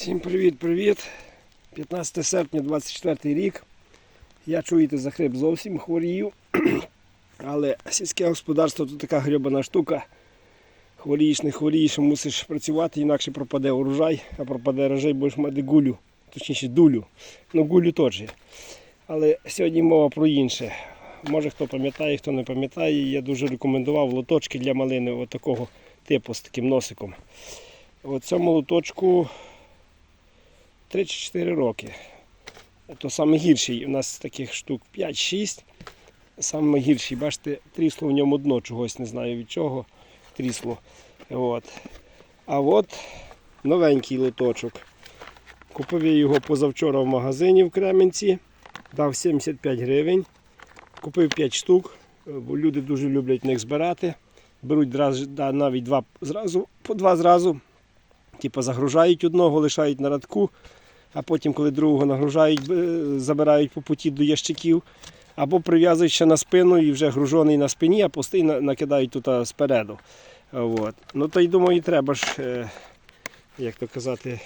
Всім привіт-привіт. 15 серпня 24 рік. Я чуєте, за хрип зовсім хворію. Але сільське господарство тут така грьобана штука. Хворієш, не хворієш, мусиш працювати, інакше пропаде урожай, а пропаде урожай, будеш мати гулю, точніше дулю. Ну гулю теж. Але сьогодні мова про інше. Може хто пам'ятає, хто не пам'ятає, я дуже рекомендував лоточки для малини от такого типу з таким носиком. От цьому лоточку 3 чи 4 роки. То саме гірший. У нас таких штук 5-6. Саме бачите, трісло в ньому дно чогось, не знаю від чого. Трісло. От. А от новенький лоточок. Купив я його позавчора в магазині в Кременці. Дав 75 гривень. Купив 5 штук, бо люди дуже люблять них збирати. Беруть навіть два зразу, по два зразу. Типу загружають одного, лишають на радку, а потім, коли другого нагружають, е, забирають по путі до ящиків, або прив'язують ще на спину і вже гружений на спині, а пустий накидають тут спереду. От. Ну то й думаю, треба ж, е, як то казати,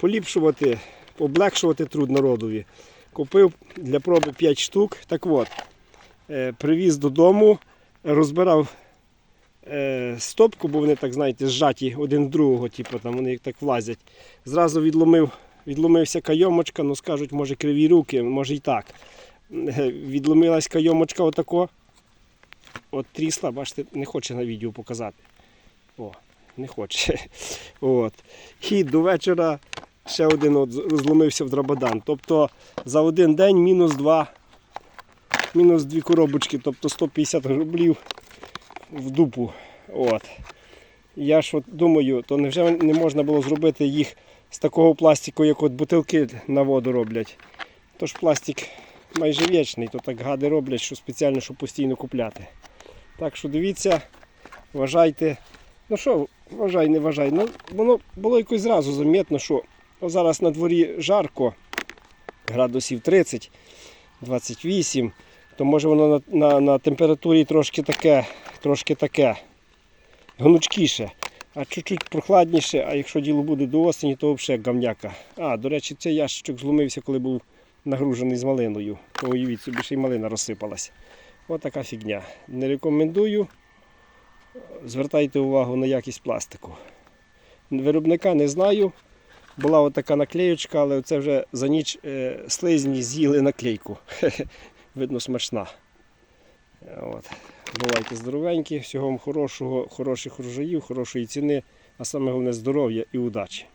поліпшувати, облегшувати труд народові. Купив для проби 5 штук. Так от, е, привіз додому, розбирав стопку, бо вони так, знаєте, зжаті один в другого, типу, там вони так влазять. Зразу відломив, відломився кайомочка, ну скажуть, може криві руки, може і так. Відломилась кайомочка отако. От трісла, бачите, не хоче на відео показати. О, не хоче. От. І до вечора ще один от розломився в драбадан. Тобто за один день мінус два, мінус дві коробочки, тобто 150 рублів в дупу. От. Я ж от думаю, то невже не можна було зробити їх з такого пластику, як от бутилки на воду роблять. Тож пластик майже вічний, то так гади роблять, що спеціально, щоб постійно купляти. Так що дивіться, вважайте. Ну що, вважай, не вважай. Ну, воно було якось зразу замітно, що о, зараз на дворі жарко, градусів 30, 28, то може воно на, на, на температурі трошки таке, трошки таке гнучкіше. А чуть-чуть прохладніше, а якщо діло буде до осені, то взагалі гамняка. А, до речі, цей ящичок зломився, коли був нагружений з малиною. То уявіть собі, ще й малина розсипалась. Ось така фігня. Не рекомендую. Звертайте увагу на якість пластику. Виробника не знаю. Була отака наклеючка, але це вже за ніч е, слизні з'їли наклейку. Видно, смачна. От. Бувайте здоровенькі, всього вам хорошого, хороших врожаїв, хорошої ціни, а саме головне здоров'я і удачі.